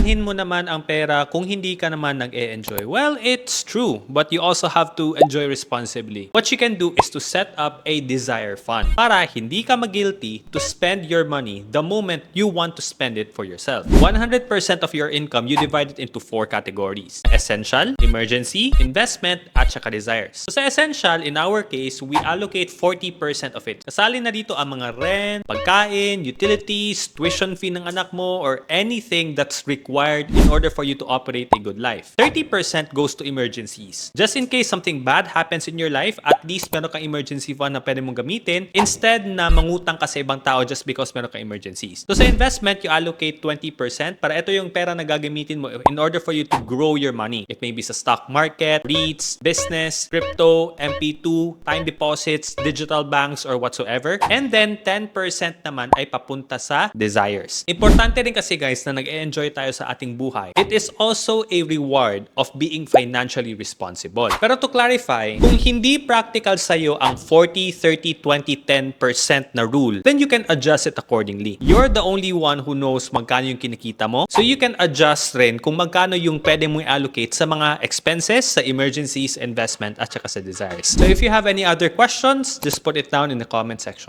Aanhin mo naman ang pera kung hindi ka naman nag-e-enjoy. Well, it's true, but you also have to enjoy responsibly. What you can do is to set up a desire fund para hindi ka mag-guilty to spend your money the moment you want to spend it for yourself. 100% of your income, you divide it into four categories. Essential, emergency, investment, at saka desires. So sa essential, in our case, we allocate 40% of it. Kasali na dito ang mga rent, pagkain, utilities, tuition fee ng anak mo, or anything that's required in order for you to operate a good life. 30% goes to emergencies. Just in case something bad happens in your life, at least meron kang emergency fund na pwede mong gamitin instead na mangutang ka sa ibang tao just because meron kang emergencies. So sa investment, you allocate 20% para ito yung pera na gagamitin mo in order for you to grow your money. It may be sa stock market, REITs, business, crypto, MP2, time deposits, digital banks, or whatsoever. And then 10% naman ay papunta sa desires. Importante rin kasi guys na nag-enjoy tayo sa ating buhay. It is also a reward of being financially responsible. Pero to clarify, kung hindi practical sa'yo ang 40, 30, 20, 10% na rule, then you can adjust it accordingly. You're the only one who knows magkano yung kinikita mo. So you can adjust rin kung magkano yung pwede mong allocate sa mga expenses, sa emergencies, investment, at saka sa desires. So if you have any other questions, just put it down in the comment section.